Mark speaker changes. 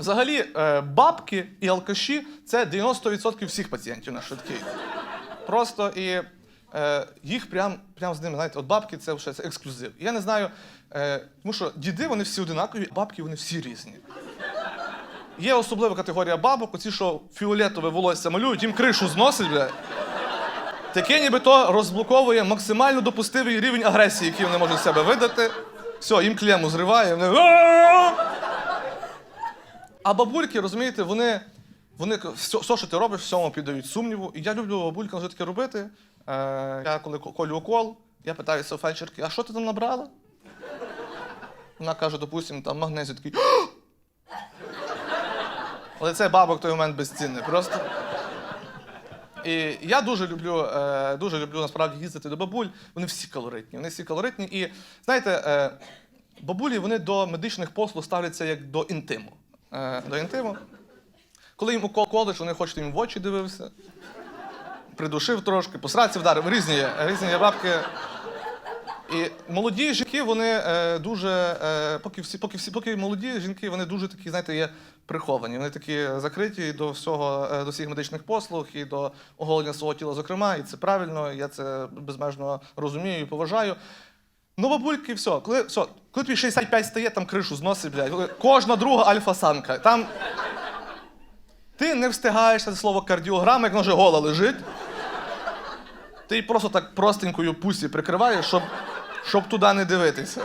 Speaker 1: Взагалі, е, бабки і алкаші це 90% всіх пацієнтів на швидкій. Просто і е, їх прям, прям з ними, знаєте, от бабки це вже це ексклюзив. Я не знаю, е, тому що діди вони всі одинакові, а бабки вони всі різні. Є особлива категорія бабок, оці, що фіолетове волосся малюють, їм кришу зносить, бля. Таке нібито розблоковує максимально допустивий рівень агресії, який вони можуть з себе видати. Все, їм клему зриває. Вони... «А-а-а!» Бабульки, розумієте, вони, вони все, що ти робиш, всьому піддають сумніву. І я люблю бабулькам таке робити. Е, я коли ко- колю укол, я питаюся у фельдшерки, а що ти там набрала? Вона каже, допустимо, там магнезію такий. Але це бабок той момент безцінне. Просто. І я дуже люблю, е, дуже люблю насправді їздити до бабуль. Вони всі калоритні. Вони всі калоритні. І знаєте, е, бабулі вони до медичних послуг ставляться як до інтиму. Е, до інтиму. Коли їм укол колиш, вони хочуть їм в очі дивився, придушив трошки, по сраці вдарив. Різні є, різні є бабки. І молоді жінки, вони е, дуже, е, поки всі, поки всі, поки молоді жінки, вони дуже такі, знаєте, є приховані. Вони такі закриті до всього, до всіх медичних послуг і до оголення свого тіла, зокрема, і це правильно, я це безмежно розумію і поважаю. Ну, бабульки, все, коли, все, коли тобі 65 стає, там кришу зносить, блядь. Кожна друга альфа-санка. Там ти не встигаєш це слово кардіограма, як вже гола лежить. Ти просто так простенькою пусі прикриваєш, щоб, щоб туди не дивитися.